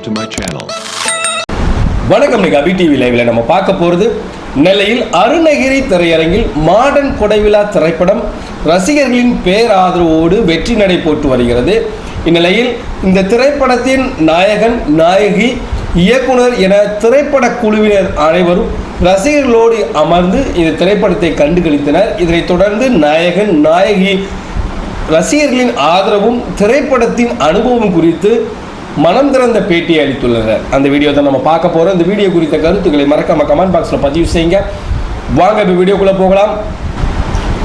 subscribe to my channel. வணக்கம் இன்னைக்கு அபி TV லைவ்ல நம்ம பார்க்க போகிறது நெல்லையில் அருணகிரி திரையரங்கில் மாடர்ன் கொடைவிழா திரைப்படம் ரசிகர்களின் பேராதரவோடு வெற்றி நடை போட்டு வருகிறது இந்நிலையில் இந்த திரைப்படத்தின் நாயகன் நாயகி இயக்குனர் என திரைப்பட குழுவினர் அனைவரும் ரசிகர்களோடு அமர்ந்து இந்த திரைப்படத்தை கண்டுகளித்தனர் இதனைத் தொடர்ந்து நாயகன் நாயகி ரசிகர்களின் ஆதரவும் திரைப்படத்தின் அனுபவம் குறித்து மனம் திறந்த பேட்டி அளித்துள்ளனர். அந்த வீடியோ தான் நம்ம பார்க்க போகிறோம் இந்த வீடியோ குறித்த கருத்துக்களை மறக்காம கமெண்ட் பாக்ஸில் பதிவு செய்யுங்க. வாங்க இப்போ வீடியோக்குள்ளே போகலாம்.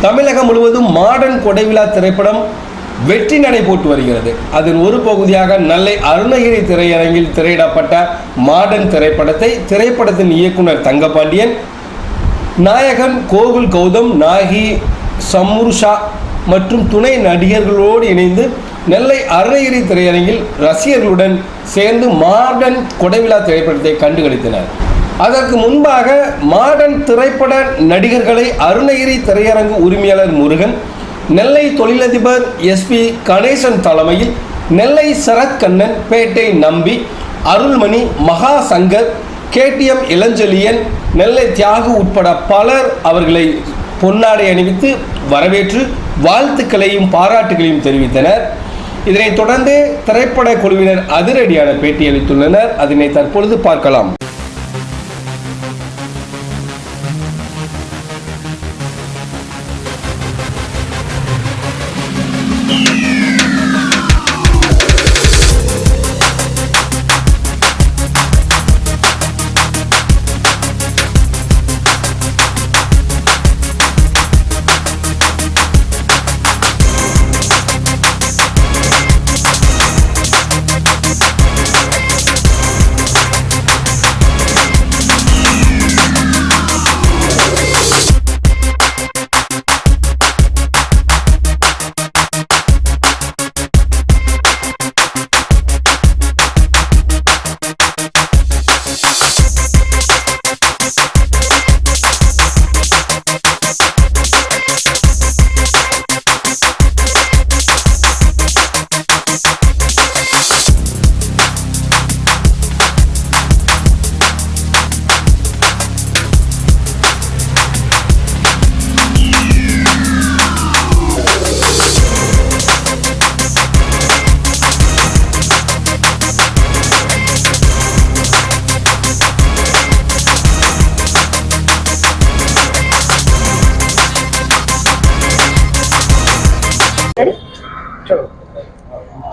தமிழகம் முழுவதும் மாடர்ன் கொடைவிழா திரைப்படம் வெற்றி நடை போட்டு வருகிறது. அதன் ஒரு பகுதியாக நெல்லை அருணகிரி திரையரங்கில் திரையிடப்பட்ட மாடர்ன் திரைப்படத்தை திரைப்படத்தின் இயக்குனர் தங்கபாண்டியன் நாயகன் கோகுல் கௌதம் நாகி சம்ருஷா மற்றும் துணை நடிகர்களோடு இணைந்து நெல்லை அருணகிரி திரையரங்கில் ரசிகர்களுடன் சேர்ந்து மாடர்ன் கொடைவிழா திரைப்படத்தை கண்டுகளித்தனர். அதற்கு முன்பாக மாடர்ன் திரைப்பட நடிகர்களை அருணகிரி திரையரங்கு உரிமையாளர் முருகன் நெல்லை தொழிலதிபர் எஸ்பி கணேசன் தலைமையில் நெல்லை சரத்கண்ணன் பேட்டை நம்பி அருள்மணி மகா சங்கர் கேடிஎம் இளஞ்செழியன் நெல்லை தியாகு உட்பட பலர் அவர்களை பொன்னாடை அணிவித்து வரவேற்று வாழ்த்துக்களையும் பாராட்டுகளையும் தெரிவித்தனர். இதனைத் தொடர்ந்து திரைப்பட குழுவினர் அதிரடியான பேட்டி அளித்துள்ளனர். அதனை தற்பொழுது பார்க்கலாம்.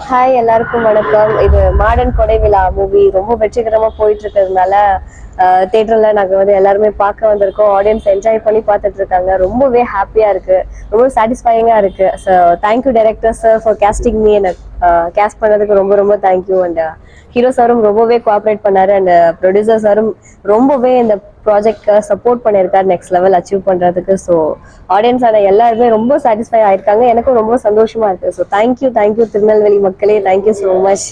ஹாய் எல்லாருக்கும் வணக்கம். இது மாடர்ன் கொடை விழா மூவி ரொம்ப வெற்றிகரமா போயிட்டு இருக்கிறதுனால தேட்டர்ல நாங்க வந்து எல்லாருமே பார்க்க வந்திருக்கோம். ஆடியன்ஸ் என்ஜாய் பண்ணி பார்த்துட்டு இருக்காங்க. ரொம்பவே ஹாப்பியா இருக்கு. ரொம்ப சாட்டிஸ்ஃபைங்கா இருக்கு. So thank you director sir for casting me எனக்கு கேஸ்ட் பண்ணதுக்கு ரொம்ப ரொம்ப தேங்க்யூ அண்ட் ஹீரோ சாரும் ரொம்பவே கோஆப்ரேட் பண்ணாரு. அண்ட் ப்ரொடியூசர் சாரும் ரொம்பவே இந்த ப்ராஜெக்ட்க்கு சப்போர்ட் பண்ணியிருக்காரு. நெக்ஸ்ட் லெவல் அச்சீவ் பண்றதுக்கு. ஸோ ஆடியன்ஸ் ஆன எல்லாருமே ரொம்ப சாட்டிஸ்ஃபை ஆயிருக்காங்க. எனக்கும் ரொம்ப சந்தோஷமா இருக்கு. ஸோ தேங்க்யூ தேங்க்யூ திருநெல்வேலி மக்களே. தேங்க்யூ ஸோ மச்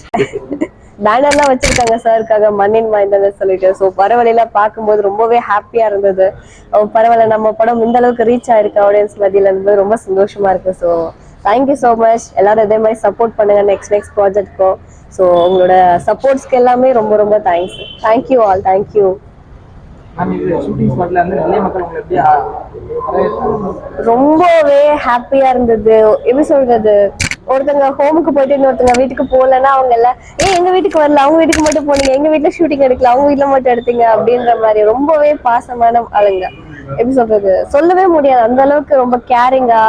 பேனர்லாம் வச்சிருக்காங்க சாருக்காக மண்ணின் மைந்தன்னு சொல்லிட்டு. ஸோ பரவலையில பார்க்கும்போது ரொம்பவே ஹாப்பியா இருந்தது. பரவாயில்ல நம்ம படம் இந்த அளவுக்கு ரீச் ஆயிருக்கு ஆடியன்ஸ் மத்தியில இருந்து ரொம்ப சந்தோஷமா இருக்கு. ஸோ தேங்க்யூ ஸோ மச் எல்லாரும் இதே மாதிரி சப்போர்ட் பண்ணுங்க நெக்ஸ்ட் நெக்ஸ்ட் ப்ராஜெக்ட்க்கும் ஸோ உங்களோட சப்போர்ட்ஸ்க்கு எல்லாமே ரொம்ப ரொம்ப தேங்க்ஸ் தேங்க்யூ ஆல் தேங்க்யூ? ரொம்பவே ஹாப்பியா இருந்தது. எப்படி சொல்றது? ஒருத்தங்க ஹோமுக்கு போயிட்டு இன்னொருத்தவங்க வீட்டுக்கு போகலன்னா அவங்க எல்லாம் ஏன் எங்க வீட்டுக்கு வரல? அவங்க வீட்டுக்கு மட்டும் போனீங்க. எங்க வீட்டுல ஷூட்டிங் எடுக்கல. அவங்க வீட்டுல மட்டும் எடுத்தீங்க. அப்படின்ற மாதிரி ரொம்பவே பாசமான ஆளுங்க. எப்படி சொல்றது? சொல்லவே முடியாது. அந்த அளவுக்கு ரொம்ப கேரிங்கா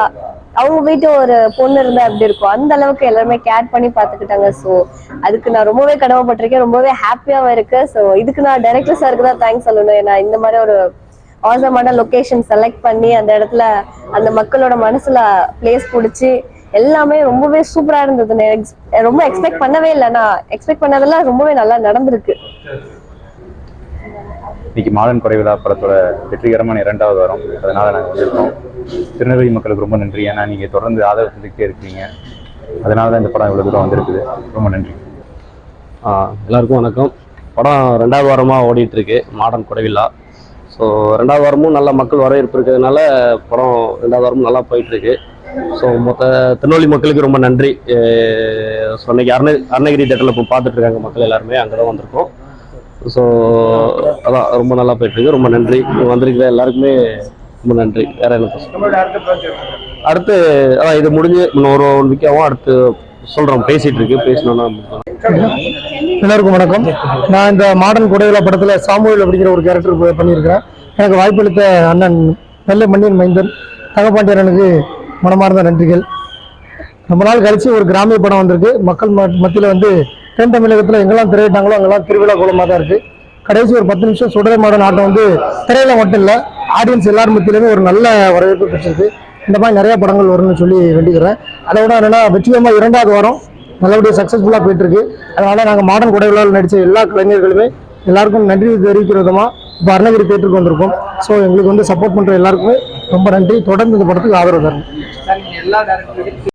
அவங்க வீட்டு ஒரு பொண்ணு இருந்தா எப்படி இருக்கும்? அந்த அளவுக்கு எல்லாருமே கேர் பண்ணி பாத்துக்கிட்டாங்க சோ அதுக்கு நான் ரொம்பவே கடமைப்பட்டிருக்கேன். ரொம்பவே ஹாப்பியாவும் இருக்கு சோ இதுக்கு நான் டைரக்டர் சாருக்கு தான் தேங்க்ஸ் சொல்லணும். ஏன்னா இந்த மாதிரி ஒரு ஆசமான லொகேஷன் செலக்ட் பண்ணி அந்த இடத்துல அந்த மக்களோட மனசுல பிளேஸ் பிடிச்சி எல்லாமே ரொம்பவே சூப்பரா இருந்தது. ரொம்ப எக்ஸ்பெக்ட் பண்ணவே இல்லை. நான் எக்ஸ்பெக்ட் பண்ணதெல்லாம் ரொம்பவே நல்லா நடந்திருக்கு. இன்னைக்கு மாடர்ன் கொடை விழா படத்தோட வெற்றிகரமான இரண்டாவது வாரம். அதனால நாங்கள் வந்திருக்கோம். திருநெல்வேலி மக்களுக்கு ரொம்ப நன்றி. ஏன்னா நீங்கள் தொடர்ந்து ஆதரவு செஞ்சுக்கிட்டே இருக்கீங்க. அதனால தான் இந்த படம் இவ்வளோ தூரம் வந்திருக்குது. ரொம்ப நன்றி. ஆ, எல்லாருக்கும் வணக்கம். படம் ரெண்டாவது வாரமாக ஓடிட்டு இருக்கு. மாடர்ன் கொடைவில்லா ஸோ ரெண்டாவது வாரமும் நல்ல மக்கள் வரவேற்பு இருக்கிறதுனால படம் ரெண்டாவது வாரமும் நல்லா போயிட்டு இருக்கு. ஸோ மொத்த திருநெல்வேலி மக்களுக்கு ரொம்ப நன்றி. ஸோ இன்னைக்கு அருண அருணகிரி தேட்டரில் இப்போ பார்த்துட்டு இருக்காங்க மக்கள் எல்லாருமே அங்கே தான் வந்திருக்கோம். ஸோ அதான் ரொம்ப நல்லா போயிட்டு இருக்கு ரொம்ப நன்றி. வந்திருக்கிற எல்லாருக்குமே ரொம்ப நன்றி. வேற என்ன அடுத்த அதான் இது முடிஞ்சு இன்னும் ஒரு ஒன் வீக்காகவும் அடுத்து சொல்கிறோம் பேசிட்டு இருக்கு பேசணும்னா எல்லாருக்கும் வணக்கம். நான் இந்த மாடர்ன் குடைவிழா படத்தில் சாமுவேல் அப்படிங்கிற ஒரு கேரக்டர் பண்ணியிருக்கிறேன். எனக்கு வாய்ப்பளித்த அண்ணன் நெல்லை மண்ணியன் மைந்தன் தங்கப்பாண்டியரனுக்கு மனமார்ந்த நன்றிகள். ரொம்ப நாள் கழிச்சு ஒரு கிராமிய படம் வந்திருக்கு. மக்கள் மத்தியில் வந்து தென் தமிழகத்தில் எங்கெல்லாம் திரையிட்டாங்களோ அங்கெல்லாம் திருவிழா கோலமாக தான் இருக்குது கடைசி ஒரு பத்து நிமிஷம் சுடலை மாடல் ஆட்டம் வந்து திரையில மட்டும் இல்லை ஆடியன்ஸ் எல்லார் மத்தியிலுமே ஒரு நல்ல வரவேற்பு பெற்றிருக்கு. இந்த மாதிரி நிறைய படங்கள் வரும்னு சொல்லி வேண்டிக்கிறேன். அதை விட என்னன்னா வெற்றிகரமாக இரண்டாவது வாரம் நல்லபடியாக சக்ஸஸ்ஃபுல்லாக போயிட்டு இருக்கு அதனால நாங்கள் மாடர்ன் கொடை விழாவில் நடித்த எல்லா கலைஞர்களுமே எல்லாருக்கும் நன்றி தெரிவிக்கிற விதமாக இப்போ அருணகிரி தேட்டருக்கு வந்திருக்கோம். ஸோ எங்களுக்கு வந்து சப்போர்ட் பண்ணுற எல்லாருக்குமே ரொம்ப நன்றி. தொடர்ந்து இந்த படத்துக்கு ஆதரவு தரணும்.